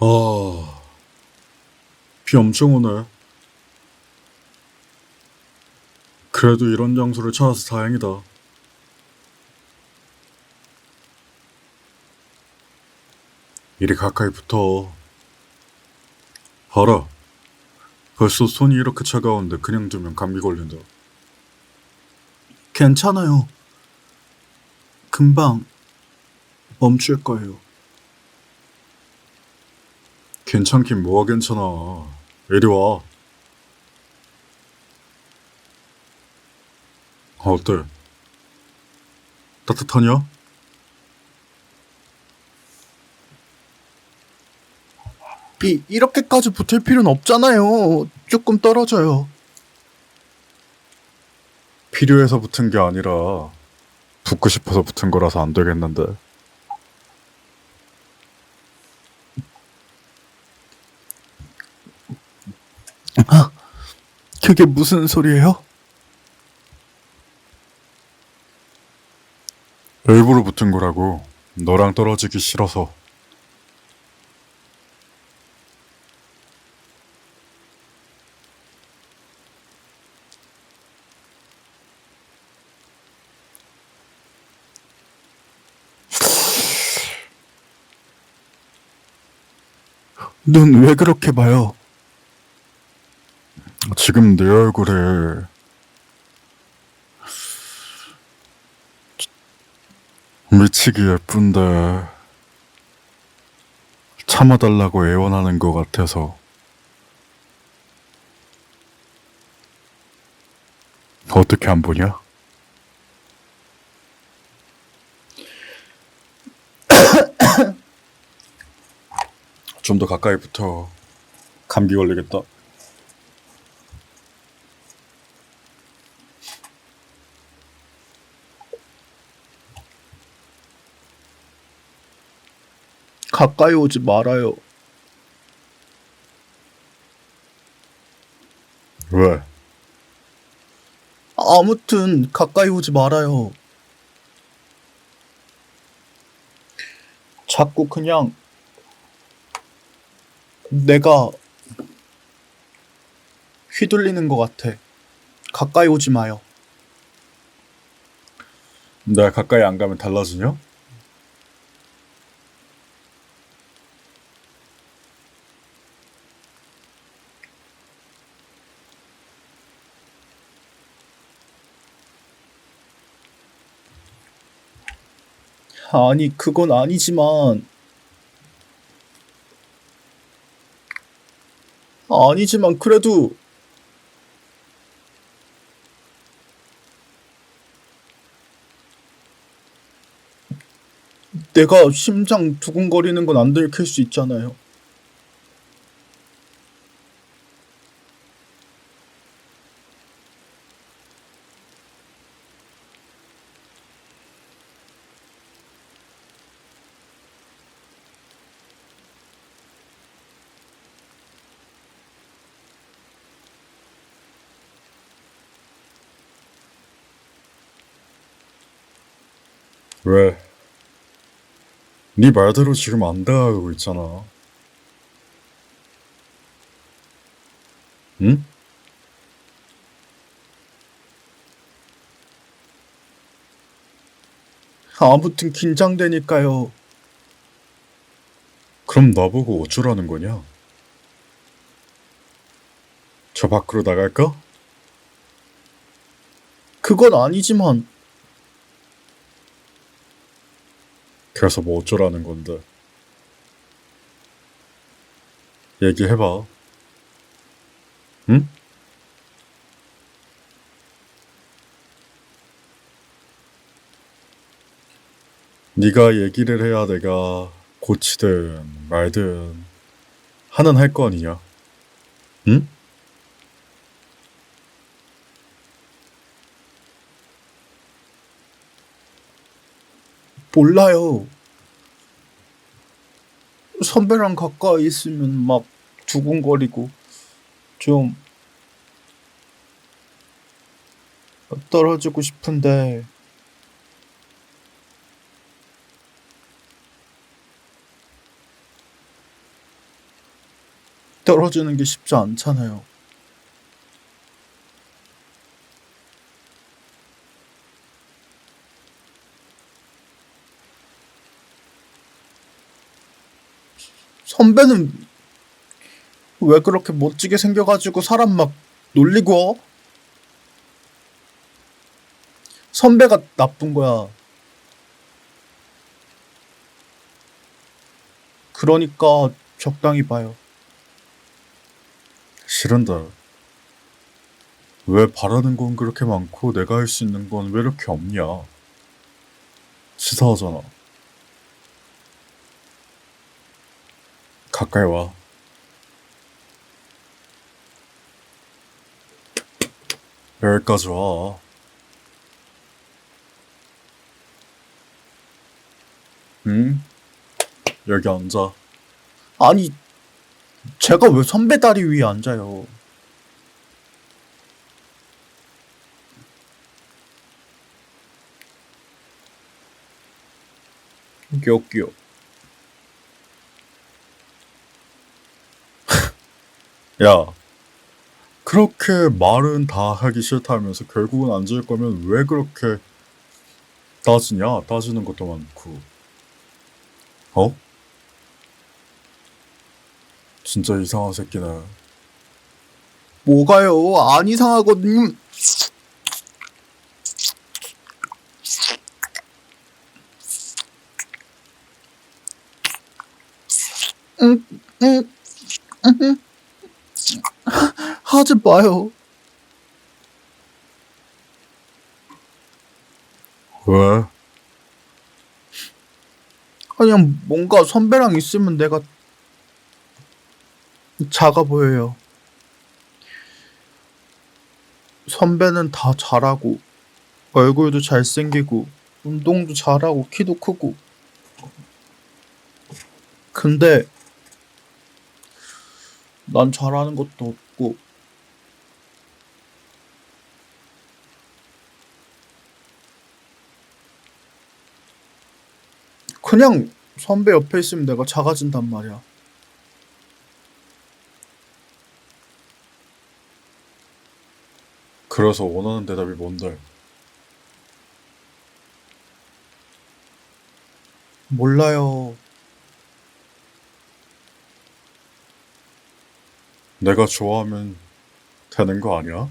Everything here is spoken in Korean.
아, 비 엄청 오네. 그래도 이런 장소를 찾아서 다행이다. 이리 가까이 붙어. 봐라. 벌써 손이 이렇게 차가운데 그냥 두면 감기 걸린다. 괜찮아요. 금방 멈출 거예요. 괜찮긴 뭐가 괜찮아. 이리 와. 어때? 따뜻하냐? 비 이렇게까지 붙을 필요는 없잖아요. 조금 떨어져요. 필요해서 붙은 게 아니라 붙고 싶어서 붙은 거라서 안 되겠는데. 그게 무슨 소리예요? 일부러 붙은 거라고. 너랑 떨어지기 싫어서. 눈왜 그렇게 봐요? 지금 네 얼굴에 미치기 예쁜데 참아달라고 애원하는 것 같아서 어떻게 안 보냐? 좀 더 가까이 붙어 감기 걸리겠다. 가까이 오지 말아요. 왜? 아무튼 가까이 오지 말아요. 자꾸 그냥 내가 휘둘리는 것 같아. 가까이 오지 마요. 내가 가까이 안 가면 달라지냐? 아니, 그건 아니지만. 아니지만, 그래도. 내가 심장 두근거리는 건 안 들킬 수 있잖아요. 왜? 네 말대로 지금 안 다가가고 있잖아. 응? 아무튼 긴장되니까요. 그럼 나보고 어쩌라는 거냐? 저 밖으로 나갈까? 그건 아니지만. 그래서 뭐 어쩌라는 건데. 얘기해봐. 응? 네가 얘기를 해야 내가 고치든 말든 하는 할 거 아니냐? 응? 몰라요. 선배랑 가까이 있으면 막 두근거리고 좀 떨어지고 싶은데 떨어지는 게 쉽지 않잖아요. 선배는 왜 그렇게 멋지게 생겨가지고 사람 막 놀리고? 선배가 나쁜 거야. 그러니까 적당히 봐요. 싫은데. 왜 바라는 건 그렇게 많고 내가 할 수 있는 건 왜 이렇게 없냐? 치사하잖아. 가까이 와. 여기까지 와. 응? 여기 앉아. 아니, 제가 왜 선배 다리 위에 앉아요? 웃겨. 야, 그렇게 말은 다 하기 싫다면서 결국은 앉을 거면 왜 그렇게 따지냐? 따지는 것도 많고. 어? 진짜 이상한 새끼네. 뭐가요? 안 이상하거든요. 응, 응, 응. 하지 마요. 왜? 그냥 뭔가 선배랑 있으면 내가 작아 보여요. 선배는 다 잘하고 얼굴도 잘생기고 운동도 잘하고 키도 크고 근데 난 잘하는 것도 없고 그냥 선배 옆에 있으면 내가 작아진단 말이야. 그래서 원하는 대답이 뭔데? 몰라요. 내가 좋아하면 되는 거 아니야?